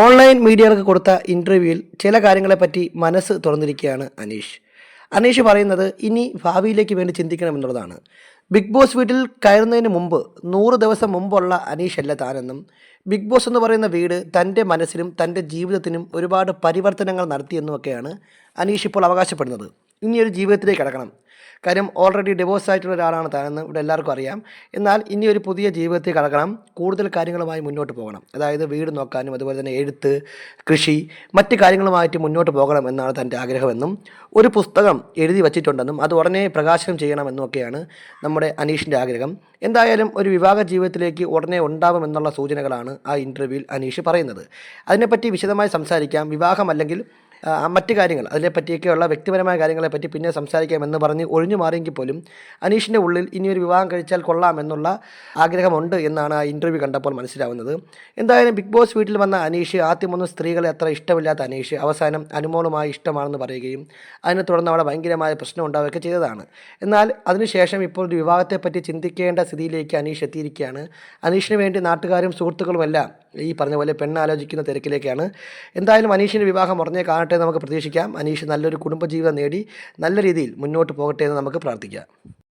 Online മീഡിയകൾക്ക് കൊടുത്ത ഇന്റർവ്യൂവിൽ ചില കാര്യങ്ങളെപ്പറ്റി മനസ്സ് തുറന്നിരിക്കുകയാണ് അനീഷ്. അനീഷ് പറയുന്നത് ഇനി ഭാവിയിലേക്ക് വേണ്ടി ചിന്തിക്കണമെന്നുള്ളതാണ് ബിഗ് ബോസ് വീട്ടിൽ കയറുന്നതിന് മുമ്പ് നൂറ് ദിവസം മുമ്പുള്ള അല്ല താനെന്നും ബിഗ് ബോസ് എന്ന് പറയുന്ന വീട് തന്റെ മനസ്സിനും തന്റെ ജീവിതത്തിനും ഒരുപാട് പരിവർത്തനങ്ങൾ നടത്തിയെന്നുമൊക്കെയാണ് അനീഷ് ഇപ്പോൾ അവകാശപ്പെടുന്നത്. ഇനിയൊരു ജീവിതത്തിലേക്ക് കടക്കണം. കാര്യം ഓൾറെഡി ഡിവോഴ്സ് ആയിട്ടുള്ള ഒരാളാണ് താനെന്ന് ഇവിടെ എല്ലാവർക്കും അറിയാം. എന്നാൽ ഇനി ഒരു പുതിയ ജീവിതത്തിൽ കടക്കണം കൂടുതൽ കാര്യങ്ങളുമായി മുന്നോട്ട് പോകണം. അതായത് വീട് നോക്കാനും അതുപോലെ തന്നെ എഴുത്ത് കൃഷി മറ്റ് കാര്യങ്ങളുമായിട്ട് മുന്നോട്ട് പോകണം എന്നാണ് തന്റെ ആഗ്രഹമെന്നും ഒരു പുസ്തകം എഴുതി വച്ചിട്ടുണ്ടെന്നും അത് ഉടനെ പ്രകാശനം ചെയ്യണമെന്നും ഒക്കെയാണ് നമ്മുടെ അനീഷിന്റെ ആഗ്രഹം. എന്തായാലും ഒരു വിവാഹ ജീവിതത്തിലേക്ക് ഉടനെ ഉണ്ടാവുമെന്നുള്ള സൂചനകളാണ് ആ ഇന്റർവ്യൂവിൽ അനീഷ് പറയുന്നത്. അതിനെപ്പറ്റി വിശദമായി സംസാരിക്കാം. വിവാഹമല്ലെങ്കിൽ മറ്റ് കാര്യങ്ങൾ അതിനെപ്പറ്റിയൊക്കെയുള്ള വ്യക്തിപരമായ കാര്യങ്ങളെപ്പറ്റി പിന്നെ സംസാരിക്കാമെന്ന് പറഞ്ഞ് ഒഴിഞ്ഞു മാറിയെങ്കിൽ പോലും അനീഷിന്റെ ഉള്ളിൽ ഇനിയൊരു വിവാഹം കഴിച്ചാൽ കൊള്ളാമെന്നുള്ള ആഗ്രഹമുണ്ട് എന്നാണ് ആ ഇന്റർവ്യൂ കണ്ടപ്പോൾ മനസ്സിലാവുന്നത്. എന്തായാലും ബിഗ് ബോസ് വീട്ടിൽ വന്ന അനീഷ് ആദ്യമൊന്നും സ്ത്രീകളെ അത്ര ഇഷ്ടമില്ലാത്ത അനീഷ് അവസാനം അനുമോളുമായി ഇഷ്ടമാണെന്ന് പറയുകയും അതിനെ തുടർന്ന് അവിടെ ഭയങ്കരമായ പ്രശ്നം ഉണ്ടാവുകയൊക്കെ ചെയ്തതാണ്. എന്നാൽ അതിനുശേഷം ഇപ്പോൾ ഒരു വിവാഹത്തെപ്പറ്റി ചിന്തിക്കേണ്ട സ്ഥിതിയിലേക്ക് അനീഷ് എത്തിയിരിക്കുകയാണ്. അനീഷിന് വേണ്ടി നാട്ടുകാരും സുഹൃത്തുക്കളുമെല്ലാം ഈ പറഞ്ഞ പോലെ പെണ്ണാലോചിക്കുന്ന തിരക്കിലേക്കാണ്. എന്തായാലും അനീഷിന്റെ വിവാഹം ഉടനെ കാണട്ടെ നമുക്ക് പ്രതീക്ഷിക്കാം. അനീഷ് നല്ലൊരു കുടുംബജീവിതം നേടി നല്ല രീതിയിൽ മുന്നോട്ട് പോകട്ടെ എന്ന് നമുക്ക് പ്രാർത്ഥിക്കാം.